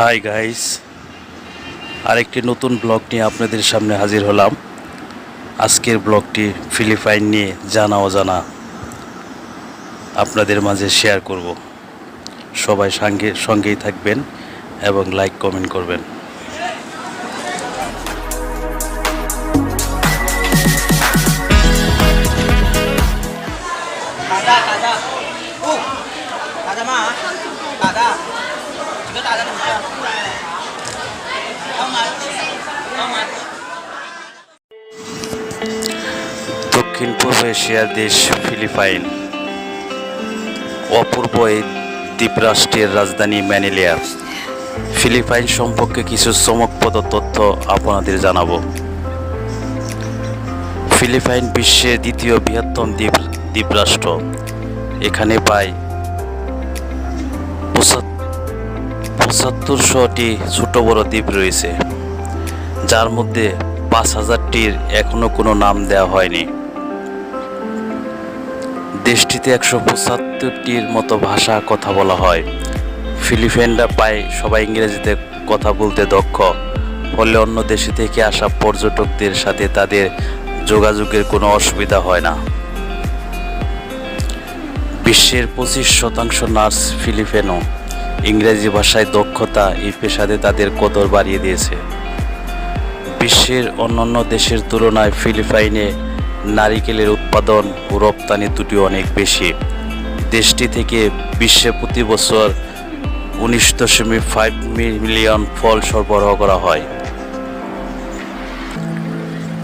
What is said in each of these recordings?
Hi guys আরেকটি নতুন blog নিয়ে আপনাদের সামনে হাজির হলাম। আজকের ব্লগটি ফিলিপাইন নিয়ে জানা অজানা আপনাদের মাঝে শেয়ার করব। সবাই সঙ্গে, সঙ্গেই থাকবেন এবং লাইক কমেন্ট করবেন। দক্ষিণ পূর্ব এশিয়ার দেশ ফিলিপাইন। অপূর্ব এই দ্বীপরাষ্ট্রের রাজধানী ম্যানিলিয়া। ফিলিপাইন সম্পর্কে কিছু চমকপ্রদ তথ্য আপনাদের জানাব। ফিলিপাইন বিশ্বের দ্বিতীয় বৃহত্তম দ্বীপ, দ্বীপরাষ্ট্র। এখানে প্রায় পঁচাত্তরশোটি ছোট বড় দ্বীপ রয়েছে, যার মধ্যে পাঁচ হাজারটির এখনও কোনো নাম দেওয়া হয়নি। দেশটিতে একশো পঁচাত্তরটির মতো ভাষা কথা বলা হয়। ফিলিপাইনরা প্রায় সবাই ইংরেজিতে কথা বলতে দক্ষ। ফলে অন্য দেশে থেকে আসা পর্যটকদের সাথে তাদের যোগাযোগের কোনো অসুবিধা হয় না। বিশ্বের পঁচিশ শতাংশ নার্স ফিলিপিনো ইংরেজি ভাষায় দক্ষতা এই পেশাতে তাদের কদর বাড়িয়ে দিয়েছে। বিশ্বের অন্যান্য দেশের তুলনায় ফিলিপাইনে নারিকেলের উৎপাদন ও রপ্তানি দুটি অনেক বেশি। দেশটি থেকে বিশ্বে প্রতি বছর উনিশ দশমিক ফাইভ মিলিয়ন ফল সরবরাহ করা হয়।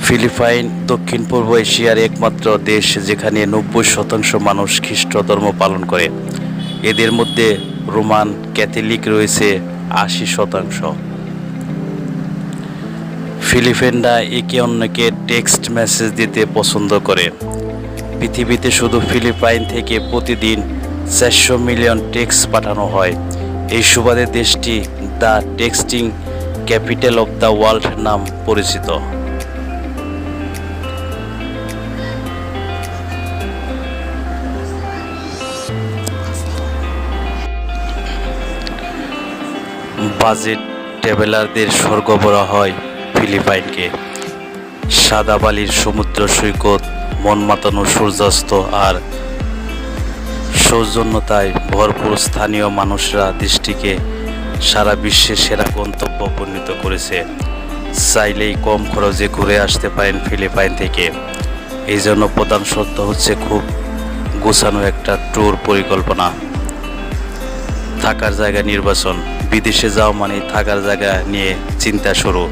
ফিলিপাইন, দক্ষিণ পূর্ব এশিয়ার একমাত্র দেশ যেখানে নব্বই শতাংশ মানুষ খ্রিস্ট ধর্ম পালন করে। এদের মধ্যে রোমান ক্যাথলিক রয়েছে আশি শতাংশ। ফিলিপাইনরা একে অন্যকে টেক্সট মেসেজ দিতে পছন্দ করে। পৃথিবীতে শুধু ফিলিপাইন থেকে প্রতিদিন চারশো মিলিয়ন টেক্সট পাঠানো হয়। এই সুবাদে দেশটি the texting capital of the world নাম পরিচিত। বাজেট ট্রাভেলারদের স্বর্গ বলা হয়। ফিলিপাইনকে। সাদা বালির সমুদ্র সৈকত মন মাতানো সূর্যাস্ত আর সৌজন্যতায় ভরপুর স্থানীয় মানুষরা দেশটিকে সারা বিশ্বের সেরা গন্তব্য পরিণত করেছে। চাইলেই কম খরচে ঘুরে আসতে পারেন ফিলিপাইন থেকে। এই জন্য প্রধান শর্ত হচ্ছে খুব গোছানো একটা ট্যুর পরিকল্পনা। থাকার জায়গা নির্বাচন। বিদেশে যাওয়া মানে থাকার জায়গা নিয়ে চিন্তা শুরু।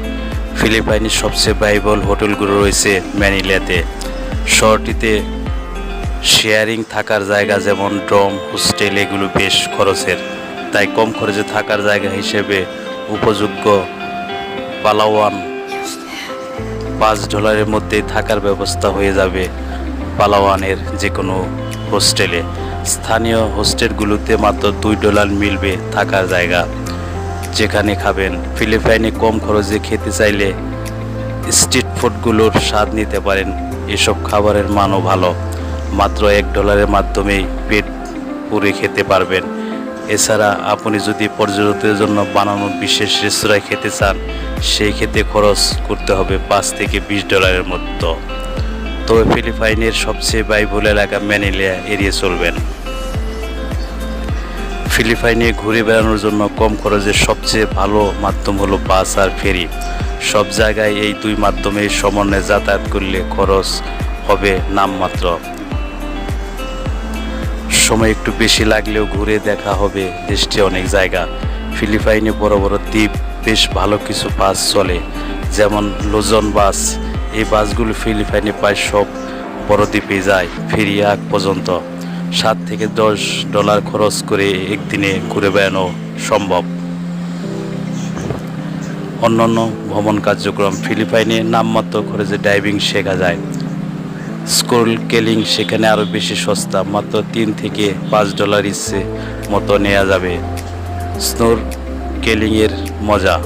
ফিলিপাইনের সবচেয়ে ব্যয়বহুল হোটেলগুলো রয়েছে ম্যানিলাতে। শহরটিতে শেয়ারিং থাকার জায়গা যেমন ড্রম, হোস্টেল, এগুলো বেশ খরচের। তাই কম খরচে থাকার জায়গা হিসেবে উপযোগ্য পালাওয়ান পাঁচ ডলারের মধ্যে থাকার ব্যবস্থা হয়ে যাবে পালাওয়ানের যে কোনো হোস্টেলে। স্থানীয় হোস্টেলগুলোতে মাত্র দুই ডলার মিলবে থাকার জায়গা। যেখানে খাবেন। ফিলিপাইনে কম খরচে খেতে চাইলে স্ট্রিট ফুডগুলোর স্বাদ নিতে পারেন। এসব খাবারের মানও ভালো। মাত্র এক ডলারের মাধ্যমেই পেট পুরে খেতে পারবেন। এছাড়া আপনি যদি পর্যটকদের জন্য বানানো বিশেষ রেস্তোরাঁয় খেতে চান, সেই খেতে খরচ করতে হবে পাঁচ থেকে বিশ ডলারের মতো। তবে ফিলিপাইনের সবচেয়ে ব্যয়বহুল এলাকা ম্যানিলিয়া এড়িয়ে চলবেন। ফিলিপাইনে ঘুরে বেড়ানোর জন্য কম খরচে সবচেয়ে ভালো মাধ্যম হলো বাস আর ফেরি। সব জায়গায় এই দুই মাধ্যমে সমন্বয়ে যাতায়াত করলে খরচ হবে নামমাত্র। সময় একটু বেশি লাগলেও ঘুরে দেখা হবে দেশটি অনেক জায়গা। ফিলিপাইনে বড় বড় দ্বীপ, বেশ ভালো কিছু বাস চলে, যেমন লোজন বাস। এই বাসগুলো ফিলিপাইনে প্রায় সব বড় দ্বীপে যায় ফেরিয়া পর্যন্ত। সাত থেকে দশ ডলার খরচ করে একদিনে ঘুরে বেড়ানো সম্ভব। অন্যান্য ভ্রমণ কার্যক্রম ফিলিপাইনে নামমাত্র খরচে ডাইভিং শেখা যায়। স্কুল কেলিং সেখানে আরও বেশি সস্তা, মাত্র তিন থেকে পাঁচ ডলার ইচ্ছে মতো নেওয়া যাবে। স্নোর কেলিংয়ের মজা।